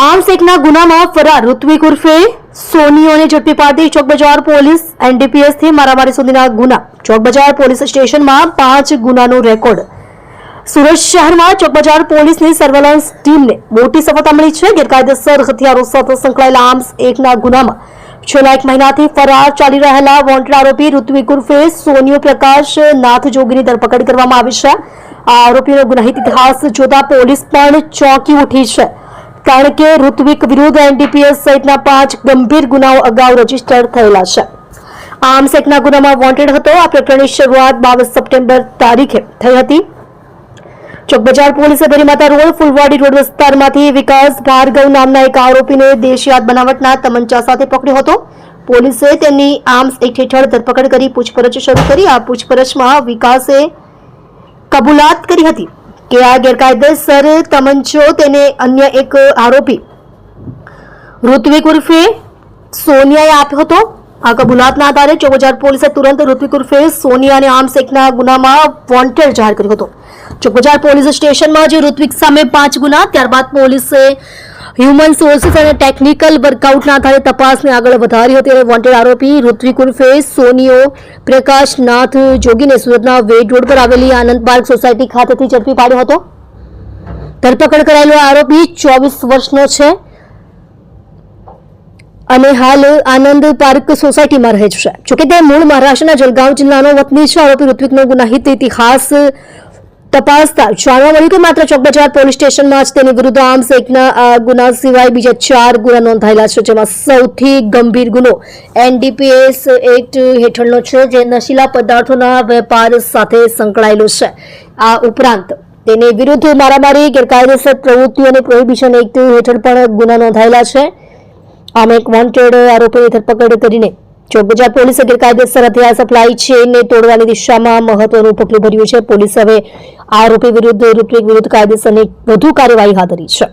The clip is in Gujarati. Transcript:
આર્મ્સ એકના ગુનામાં ફરાર ઋત્વિક ઉર્ફે સોનીઓને ઝડપી પાડતી ચોક બજાર પોલીસ, એનડીપીએસથી મારામારી સુધીના ગુના. ચોક બજાર પોલીસ સ્ટેશનમાં પાંચ ગુનાનો રેકોર્ડ. સુરત શહેરમાં ચોક બજાર પોલીસની સર્વેલન્સ ટીમને મોટી સફળતા મળી છે. ગેરકાયદેસર હથિયારો સાથે સંકળાયેલા આર્મ્સ એકના ગુનામાં છેલ્લા એક મહિનાથી ફરાર ચાલી રહેલા વોન્ટેડ આરોપી ઋત્વિક ઉર્ફે સોનિયો પ્રકાશ નાથ જોગીની ધરપકડ કરવામાં આવી છે. આ આરોપીનો ગુનાહિત ઇતિહાસ જોતા પોલીસ પણ ચોંકી ઉઠી છે. કારણ કે ઋત્વિક વિરુદ્ધ એનડીપીએસ સહિતના પાંચ ગંભીર ગુનાઓ અગાઉ રજિસ્ટર થયેલા છે. આર્મ્સ એકના ગુનામાં વોન્ટેડ હતો. આ પ્રકરણની શરૂઆત બાવીસ સપ્ટેમ્બર તારીખે થઈ હતી. ચોકબજાર પોલીસે ભરીમાતા રોડ ફુલવાડી રોડ વિસ્તારમાંથી વિકાસ ભાર્ગવ નામના એક આરોપીને દેશિયાત બનાવટના તમંચા સાથે પકડ્યો હતો. પોલીસે તેની આર્મ્સ એક્ટ હેઠળ ધરપકડ કરી પૂછપરછ શરૂ કરી. આ પૂછપરછમાં વિકાસે કબૂલાત કરી હતી. કે આ ગેરકાયદેસર તમંચો તેને અન્ય એક આરોપી. ઋત્વિક ઉર્ફે સોનિયાએ આપ્યો હતો. આ કબૂલાતના આધારે ચોકબજાર પોલીસે તુરંત ઋત્વિક ઉર્ફે સોનિયાને આર્મ્સ શેખના ગુનામાં વોન્ટેડ જાહેર કર્યો હતો. ચોકબજાર પોલીસ સ્ટેશનમાં જે ઋત્વિક સામે પાંચ ગુના, ત્યારબાદ પોલીસે હ્યુમન સોર્સિસ અને ટેકનિકલ વર્કઆઉટના આધારે તપાસને આગળ વધારી હતી અને વોન્ટેડ આરોપી ઋત્વિક ઉર્ફે સોનિયો, પ્રકાશ નાથ, જોગીને સુરતના વેડ રોડ પર આવેલી આનંદ પાર્ક સોસાયટી ખાતેથી ઝડપી પાડ્યો હતો. ધરપકડ કરાયેલો આરોપી ચોવીસ વર્ષનો છે અને હાલ આનંદ પાર્ક સોસાયટીમાં રહે છે. જોકે તે મૂળ મહારાષ્ટ્રના જલગાંવ જિલ્લાનો વતની છે. આરોપી ઋત્વિકનો ગુનાહિત ઇતિહાસ તપાસતા જાણવા મળ્યું કે માત્ર ચોકબજાર પોલીસ સ્ટેશનમાં જ તેની વિરુદ્ધ આર્મ્સ એકના ગુના સિવાય બીજા ચાર ગુના નોંધાયેલા છે, જેમાં સૌથી ગંભીર ગુનો એનડીપીએસ એક્ટ હેઠળનો છે, જે નશીલા પદાર્થોના વેપાર સાથે સંકળાયેલો છે. આ ઉપરાંત તેની વિરુદ્ધ મારામારી, ગેરકાયદેસર પ્રવૃત્તિઓ અને પ્રોહિબિશન એક્ટ હેઠળ પણ ગુના નોંધાયેલા છે. આમ એક વોન્ટેડ આરોપીની ધરપકડ કરીને ચોકબજાર પોલીસે ગેરકાયદેસર હથિયાર સપ્લાય ચેનને તોડવાની દિશામાં મહત્વનું પગલું ભર્યું છે. પોલીસ હવે આરોપી વિરુદ્ધ રૂપરેખ વિરુદ્ધ કાયદેસરની વધુ કાર્યવાહી હાથ ધરી છે.